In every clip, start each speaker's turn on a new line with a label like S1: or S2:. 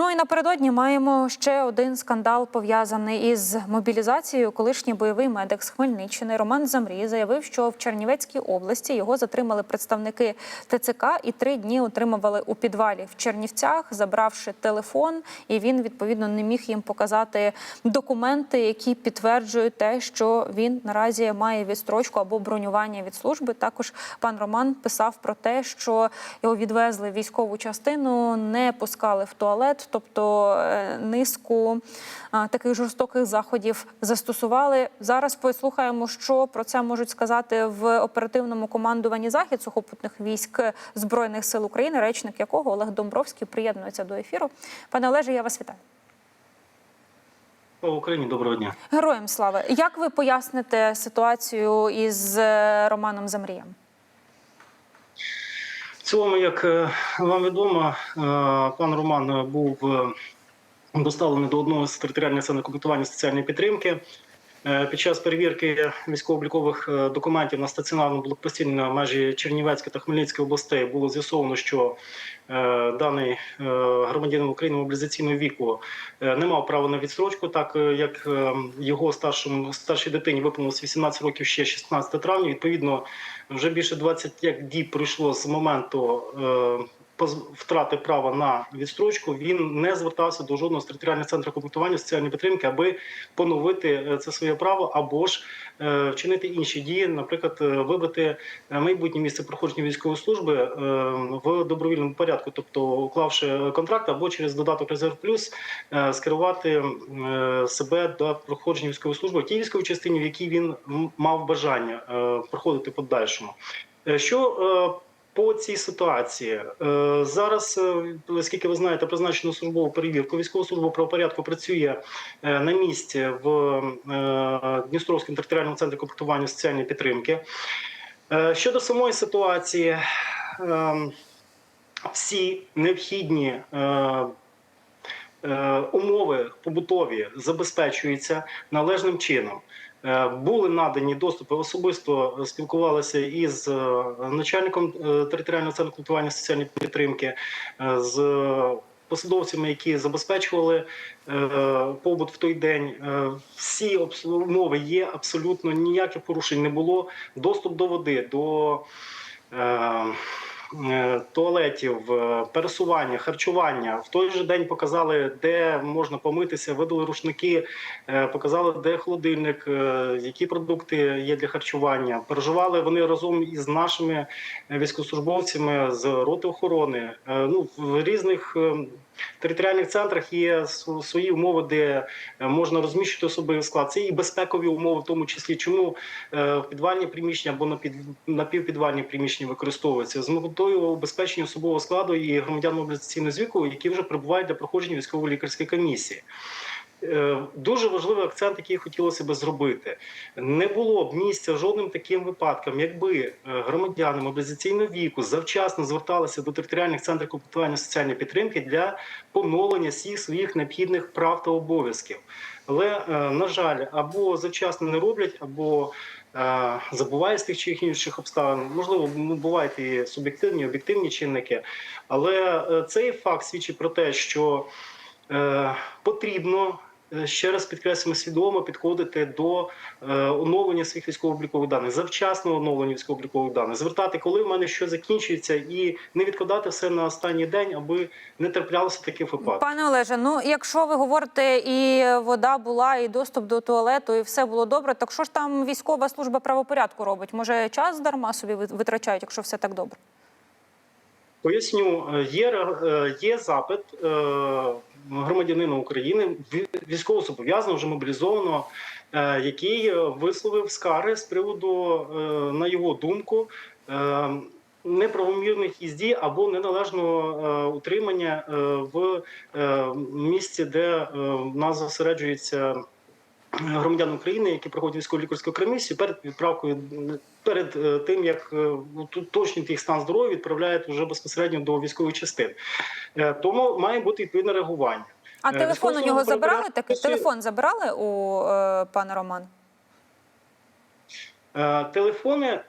S1: Ну і напередодні маємо ще один скандал пов'язаний із мобілізацією. Колишній бойовий медик з Хмельниччини Роман Замрій заявив, що в Чернівецькій області його затримали представники ТЦК і три дні утримували у підвалі в Чернівцях, забравши телефон. І він відповідно не міг їм показати документи, які підтверджують те, що він наразі має відстрочку або бронювання від служби. Також пан Роман писав про те, що його відвезли в військову частину, не пускали в туалет, тобто е, низку таких жорстоких заходів застосували. Зараз послухаємо, що про це можуть сказати в оперативному командуванні захід сухопутних військ збройних сил України, речник якого Олег Домбровський приєднується до ефіру. Пане Олеже, я вас вітаю.
S2: Слава Україні, доброго дня.
S1: Героям слава. Як ви поясните ситуацію із е, Романом Замрієм?
S2: Цілому, як е, вам відомо, е, пан Роман був е, доставлений до одного з територіальних центрів комплектування соціальної підтримки. Під час перевірки військово-облікових документів на стаціонарному блокпості на межі Чернівецької та Хмельницької областей було з'ясовано, що даний громадянин України мобілізаційного віку не мав права на відстрочку, так як його старшому старшій дитині виповнилось 18 років ще 16 травня. Відповідно, вже більше 20 як діб пройшло з моменту. е, Втрати права на відстрочку він не звертався до жодного з територіальних центрів комплектування соціальної підтримки, аби поновити е, це своє право або ж е, вчинити інші дії, наприклад, е, вибрати е, майбутнє місце проходження військової служби в добровільному порядку, тобто уклавши контракт або через додаток Резерв Плюс скерувати себе до проходження військової служби в тій військовій частині, в якій він мав бажання проходити подальшому. Що по цій ситуації Е, зараз, е, оскільки ви знаєте, призначено службову перевірку. Військова служба правопорядку працює е, на місці в е, Дністровському територіальному центрі комплектування соціальної підтримки. Е, Щодо самої ситуації, е, всі необхідні е, е, умови побутові забезпечуються належним чином. Е, Були надані доступи особисто спілкувалися із е, начальником е, територіального центру комплектування соціальної підтримки, з посадовцями, які забезпечували побут в той день. Всі умови є абсолютно ніяких порушень не було. Доступ до води, до туалетів, е, пересування, харчування. В той же день показали, де можна помитися, видали рушники, е, показали, де холодильник, е, які продукти є для харчування. Переживали вони разом із нашими військовослужбовцями з роти охорони. Е, Ну, в різних е, територіальних центрах є свої умови, де е, можна розміщувати особовий склад. Це і безпекові умови, в тому числі, чому е, в підвальні приміщення або на під напівпідвальні приміщення використовуються з метою убезпечення особового складу і громадян мобілізаційного звіку, які вже прибувають для проходження військово-лікарської комісії. Е, Дуже важливий акцент, який хотілося би зробити. Не було б місця жодним таким випадкам, якби е, громадяни мобілізаційного віку завчасно зверталися до територіальних центрів комплектування соціальної підтримки для поновлення всіх своїх необхідних прав та обов'язків. Але, е, на жаль, або завчасно не роблять, або забувають з тих чи інших обставин. Можливо, ну, бувають і суб'єктивні, об'єктивні чинники. Але цей факт свідчить про те, що потрібно. Е, Ще раз підкреслюємо свідомо підходити до е, оновлення своїх військово-облікових даних, завчасного оновлення військово-облікових даних, звертати, коли в мене що закінчується, і не відкладати все на останній день, аби не траплялося таких випадків.
S1: Пане Олеже, ну якщо ви говорите, і вода була, і доступ до туалету, і все було добре, так що ж там військова служба правопорядку робить? Може, час дарма собі вит- витрачають, якщо все так добре?
S2: Поясню, е, є, є запит громадянина України, ві- військовозобов'язаного, вже мобілізованого, е, який висловив скарги з приводу, е, на його думку, е, неправомірних їзді або неналежного утримання в місці, де в нас зосереджується громадян України, які проходять військово лікарську комісію, перед відправкою перед е, тим як е, уточнити їх стан здоров'я, відправляють вже безпосередньо до військових частин. Е, Тому має бути відповідне реагування.
S1: А телефон у нього забрали? Такий телефон забрали у е, пана Романа?
S2: Телефони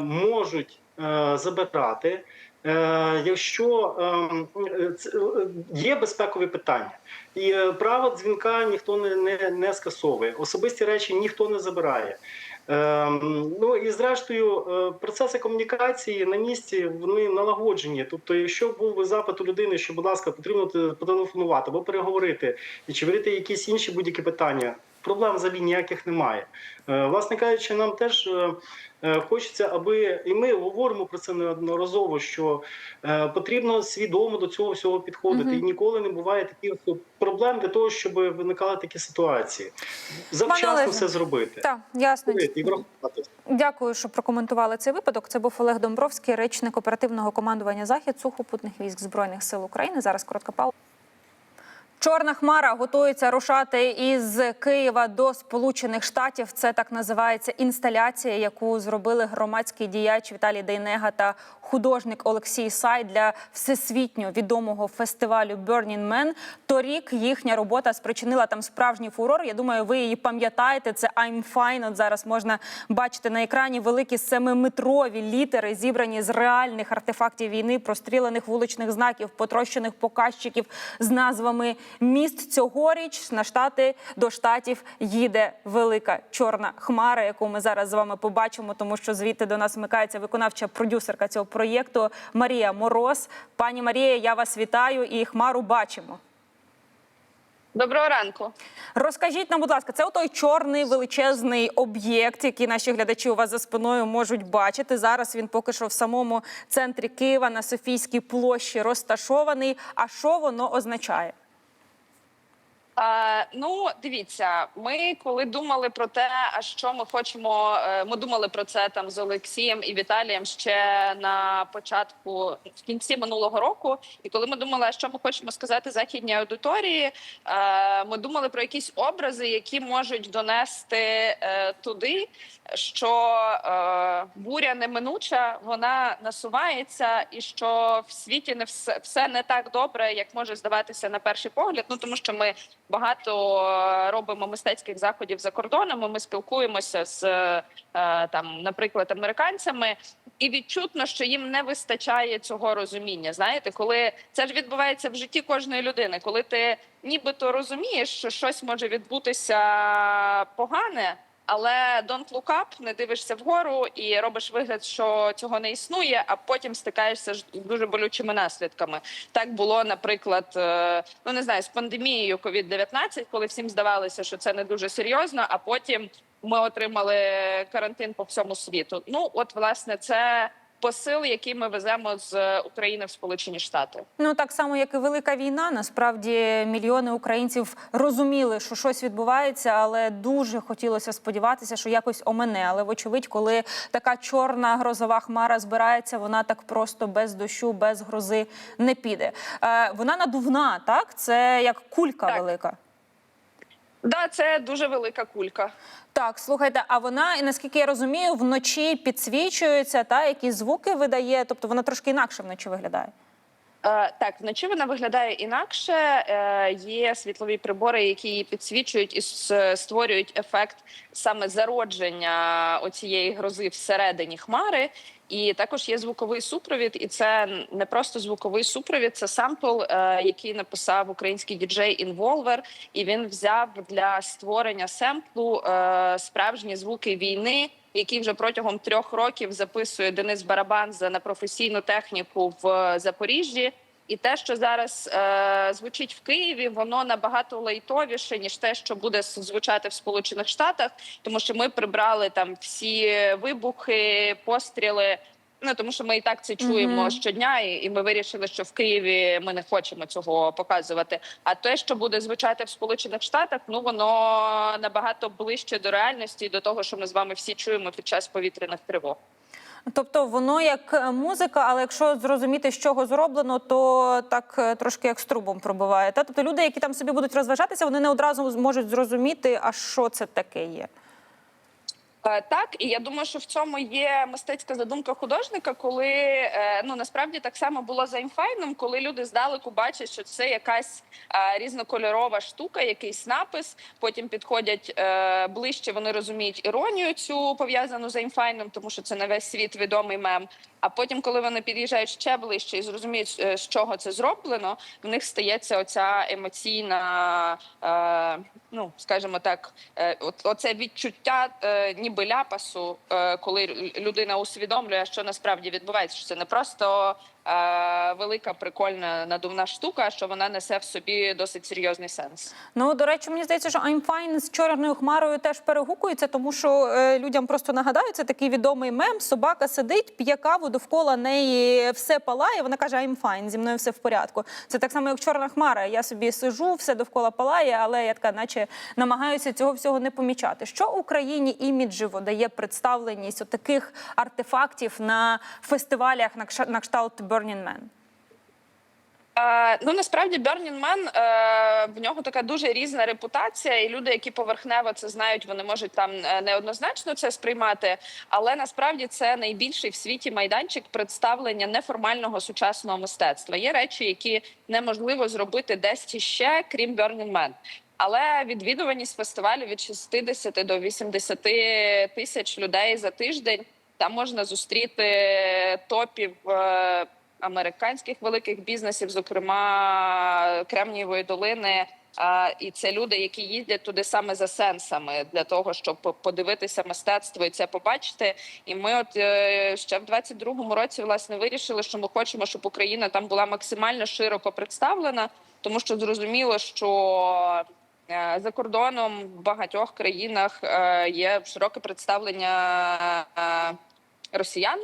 S2: можуть забирати якщо ем, е, е, є безпекові питання, і е, право дзвінка ніхто не, не, не скасовує, особисті речі ніхто не забирає. Ем, ну і зрештою, е, процеси комунікації на місці вони налагоджені. Тобто, якщо був би запит у людини, що, будь ласка, потрібно потелефонувати або переговорити, чи вирішити якісь інші будь-які питання, проблем взагалі ніяких немає. Е, Власне кажучи, нам теж е, е, хочеться, аби і ми говоримо про це неодноразово, що потрібно свідомо до цього всього підходити.
S1: Мгм.
S2: І ніколи не буває таких проблем для того, щоб виникали такі ситуації. Завчасно
S1: Олеже,
S2: все зробити.
S1: Так, ясно.
S2: І.
S1: Дякую, що прокоментували цей випадок. Це був Олег Домбровський, речник оперативного командування Захід сухопутних військ збройних сил України. Зараз коротка пауза. Чорна хмара готується рушати із Києва до Сполучених Штатів. Це так називається інсталяція, яку зробили громадський діяч Віталій Дейнега та художник Олексій Сай для всесвітньо відомого фестивалю Burning Man. Торік їхня робота спричинила там справжній фурор. Я думаю, ви її пам'ятаєте. Це I'm fine. От зараз можна бачити на екрані великі семиметрові літери, зібрані з реальних артефактів війни, прострілених вуличних знаків, потрощених показчиків з назвами міст. Цьогоріч на штати до штатів їде велика чорна хмара, яку ми зараз з вами побачимо, тому що звідти до нас вмикається виконавча продюсерка цього проєкту Марія Мороз. Пані Марія, я вас вітаю і хмару бачимо.
S3: Доброго ранку.
S1: Розкажіть нам, будь ласка, це той чорний величезний об'єкт, який наші глядачі у вас за спиною можуть бачити. Зараз він поки що в самому центрі Києва на Софійській площі розташований. А що воно означає?
S3: А, ну, дивіться, ми коли думали про те, а що ми хочемо, е, ми думали про це там з Олексієм і Віталієм ще на початку в кінці минулого року. І коли ми думали, що ми хочемо сказати західній аудиторії, е, ми думали про якісь образи, які можуть донести е, туди, що е, буря неминуча, вона насувається, і що в світі не все, все не так добре, як може здаватися на перший погляд. Ну тому що ми багато е, робимо мистецьких заходів за кордоном. Ми спілкуємося з е, там, наприклад, американцями, і відчутно, що їм не вистачає цього розуміння. Знаєте, коли це ж відбувається в житті кожної людини, коли ти нібито розумієш, що щось може відбутися погане. Але don't look up, не дивишся вгору і робиш вигляд, що цього не існує, а потім стикаєшся з дуже болючими наслідками. Так було, наприклад, е, ну не знаю, з пандемією COVID-19, коли всім здавалося, що це не дуже серйозно. А потім ми отримали карантин по всьому світу. Ну, от власне, це посил, який ми веземо з України в Сполучені Штати.
S1: Ну так само, як і велика війна. Насправді мільйони українців розуміли, що щось відбувається, але дуже хотілося сподіватися, що якось омене. Але вочевидь, коли така чорна грозова хмара збирається, вона так просто без дощу, без грози не піде. Е, вона надувна, так це як кулька
S3: Так.
S1: велика.
S3: Да, це дуже велика кулька.
S1: Так, слухайте, а вона, наскільки я розумію, вночі підсвічується, та які звуки видає, тобто вона трошки інакше вночі виглядає.
S3: Е, Так, вночі вона виглядає інакше. Е, Є світлові прибори, які її підсвічують і створюють ефект саме зародження оцієї грози всередині хмари. І також є звуковий супровід, і це не просто звуковий супровід, це сампл, е, який написав український діджей Інволвер, і він взяв для створення семплу е, справжні звуки війни. Який вже протягом трьох років записує Денис Барабанза на професійну техніку в Запоріжжі. І те, що зараз е, звучить в Києві, воно набагато лайтовіше ніж те, що буде звучати в Сполучених Штатах, тому що ми прибрали там всі вибухи, постріли. Ну тому що ми і так це чуємо
S1: Мгм.
S3: щодня, і, і ми вирішили, що в Києві ми не хочемо цього показувати. А те, що буде звучати в Сполучених Штатах, ну воно набагато ближче до реальності, і до того, що ми з вами всі чуємо під час повітряних тривог.
S1: Тобто воно як е, музика, але якщо зрозуміти, з чого зроблено, то так е, трошки як з трубом пробиває. Та тобто люди, які там собі будуть розважатися, вони не одразу зможуть зрозуміти, а що це таке є.
S3: Е, Так, і я думаю, що в цьому є мистецька задумка художника, коли е, ну насправді так само було за Імфайном, коли люди здалеку бачать, що це якась е, різнокольорова штука, якийсь напис. Потім підходять ближче, вони розуміють іронію цю пов'язану з Імфайном, тому що це на весь світ відомий мем. А потім, коли вони під'їжджають ще ближче і зрозуміють, е, з чого це зроблено, в них стається оця емоційна, е, ну скажімо так, е, оце відчуття, е, ніби ляпасу, е, коли людина усвідомлює, що насправді відбувається. Що це не просто велика, прикольна надувна штука, що вона несе в собі досить серйозний сенс.
S1: Ну, до речі, мені здається, що I'm fine з чорною хмарою теж перегукується, тому що е, людям просто нагадаю, це такий відомий мем. Собака сидить, п'є каву, довкола неї все палає. Вона каже, I'm fine, зі мною все в порядку. Це так само, як чорна хмара. Я собі сижу, все довкола палає, але я така, наче намагаюся цього всього не помічати. Що Україні іміджево дає представленість таких артефактів на фестивалях на кшталт Burning Man?
S3: Е, ну насправді Burning Man, е, в нього така дуже різна репутація, і люди, які поверхнево це знають, вони можуть там е, неоднозначно це сприймати. Але насправді це найбільший в світі майданчик представлення неформального сучасного мистецтва. Є речі, які неможливо зробити десь іще, крім Burning Man. Але відвідуваність фестивалю від 60 до 80 тисяч людей за тиждень. Там можна зустріти топів американських великих бізнесів, зокрема Кремнієвої долини. А, і це люди, які їздять туди саме за сенсами для того, щоб по- подивитися мистецтво і це побачити. І ми, от е, ще в 22-му році, власне, вирішили, що ми хочемо, щоб Україна там була максимально широко представлена, тому що зрозуміло, що е, за кордоном в багатьох країнах е, є широке представлення росіян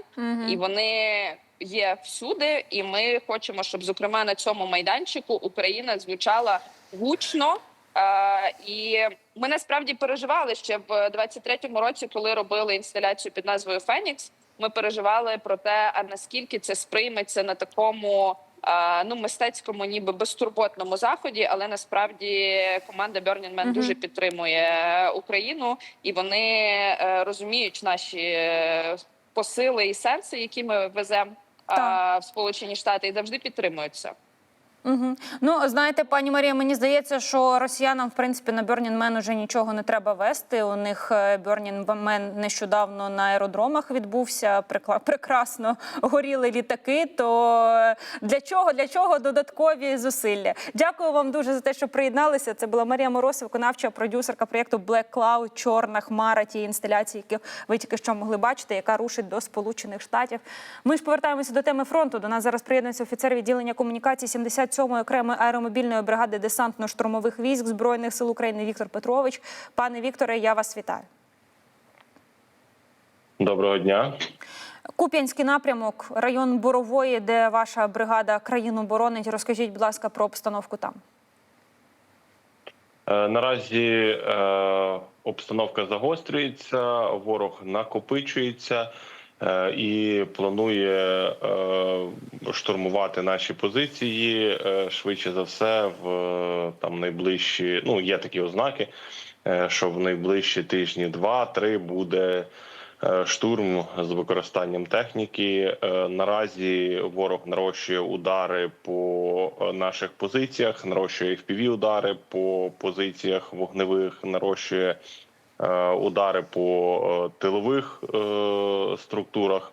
S3: і вони є всюди. І ми хочемо, щоб зокрема на цьому майданчику Україна звучала гучно. Е, і ми насправді переживали ще в 23-му році, коли робили інсталяцію під назвою Фенікс. Ми переживали про те, а наскільки це сприйметься на такому. е, Ну, мистецькому, ніби безтурботному заході, але насправді команда Burning Man
S1: Мгм.
S3: дуже підтримує Україну, і вони е, розуміють наші посили і сенси, які ми веземо в Сполучені Штати, і завжди підтримують це.
S1: Угу. Ну знаєте, пані Марія, мені здається, що росіянам в принципі на Burning Man уже нічого не треба вести. У них е, Burning нещодавно на аеродромах відбувся. Прекрасно горіли літаки. То е, для чого для чого додаткові зусилля? Дякую вам дуже за те, що приєдналися. Це була Марія Мороз, виконавча продюсерка проєкту Black Cloud, Чорна хмара тієї інсталяції, які ви тільки що могли бачити, яка рушить до Сполучених Штатів. Ми ж повертаємося до теми фронту. До нас зараз приєднується офіцер відділення комунікації 77-ї окремої аеромобільної бригади десантно-штурмових військ збройних сил України Віктор Петрович. Пане Вікторе, я вас вітаю.
S4: Доброго дня.
S1: Куп'янський напрямок, район Борової, де ваша бригада країну боронить. Розкажіть, будь ласка, про обстановку там.
S4: Е, Наразі е, обстановка загострюється, ворог накопичується і планує е, штурмувати наші позиції е, швидше за все в е, там найближчі. Ну є такі ознаки, е, що в найближчі тижні два-три буде. е, Штурм з використанням техніки Е, наразі ворог нарощує удари по е, наших позиціях, нарощує fpv удари по позиціях вогневих, нарощує е, удари по е, тилових е, структурах.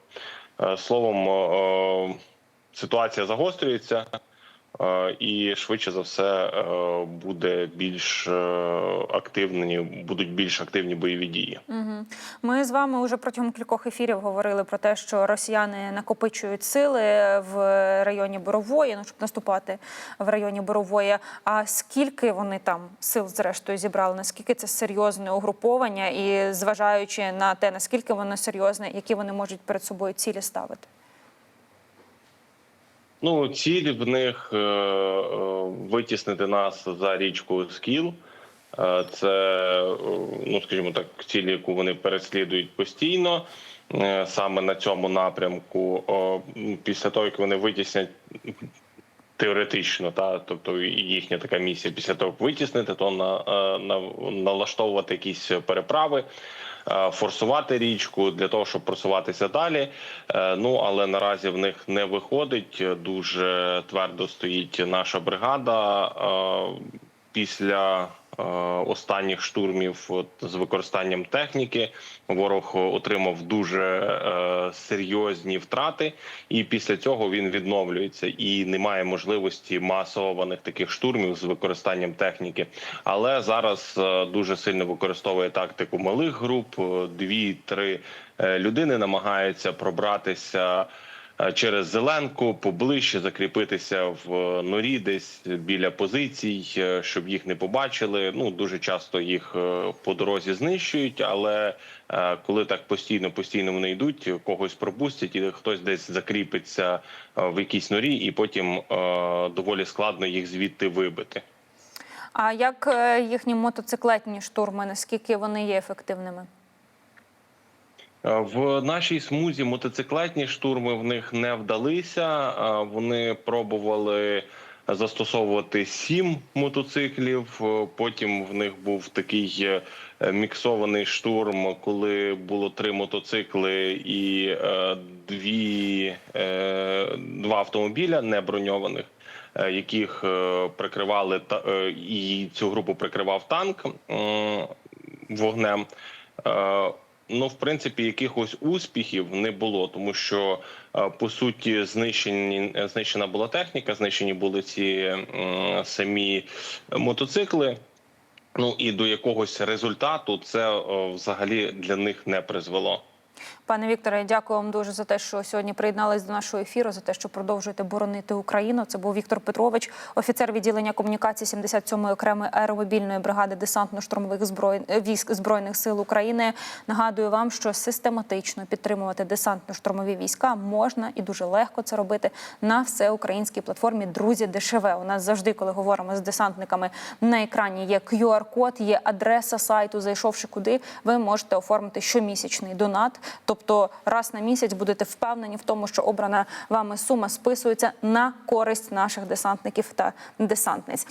S4: Е, Словом, е, ситуація загострюється. Е, І швидше за все е, буде більш е, активні, будуть більш активні бойові дії.
S1: Ми з вами вже протягом кількох ефірів говорили про те, що росіяни накопичують сили в районі Борової, ну щоб наступати в районі Борової. А скільки вони там сил зрештою зібрали? Наскільки це серйозне угруповання, і зважаючи на те, наскільки воно серйозне, які вони можуть перед собою цілі ставити?
S4: Ну, ціль в них е, е, витіснити нас за річку Скіл. Е, Це, ну скажімо так, ціль, яку вони переслідують постійно. Саме на цьому напрямку. Після того, як вони витіснять теоретично, та тобто їхня така місія після того, як витіснити, то на, на налаштовувати якісь переправи. Е, Форсувати річку для того, щоб просуватися далі. Е, Ну але наразі в них не виходить. Дуже твердо стоїть наша бригада. Після е, останніх штурмів от, з використанням техніки. Ворог отримав дуже е, серйозні втрати, і після цього він відновлюється і немає можливості масованих таких штурмів з використанням техніки. Але зараз е, дуже сильно використовує тактику малих груп. е, Дві-три людини намагаються пробратися. Е, Через зеленку поближче закріпитися в е, норі, десь біля позицій, е, щоб їх не побачили. Ну дуже часто їх по дорозі знищують, але коли так постійно постійно вони йдуть, когось пропустять, і хтось десь закріпиться в якійсь норі, і потім доволі складно їх звідти вибити.
S1: А як їхні мотоциклетні штурми, наскільки вони є ефективними?
S4: Е, В нашій смузі мотоциклетні штурми в них не вдалися. Е, Вони пробували застосовувати сім мотоциклів. Е, Потім в них був такий міксований штурм, коли було три мотоцикли і дві два автомобіля не броньованих. е, Яких прикривали та і цю групу прикривав танк вогнем. Е, Ну, в принципі, якихось успіхів не було, тому що е, по суті знищені знищена була техніка, знищені були ці самі мотоцикли. Ну і до якогось результату це е, взагалі для них не призвело.
S1: Пане Вікторе, дякую вам дуже за те, що сьогодні приєднались до нашого ефіру, за те, що продовжуєте боронити Україну. Це був Віктор Петрович, офіцер відділення комунікації 77-ї окремої аеромобільної бригади десантно-штурмових зброй... е, військ збройних сил України. Нагадую вам, що систематично підтримувати десантно-штурмові війська можна і дуже легко це робити на всеукраїнській платформі Друзі ДШВ. У нас завжди, коли говоримо з десантниками, на екрані є QR-код, є адреса сайту. Зайшовши куди, ви можете оформити щомісячний донат. Тобто раз на місяць будете впевнені в тому, що обрана вами сума списується на користь наших десантників та десантниць.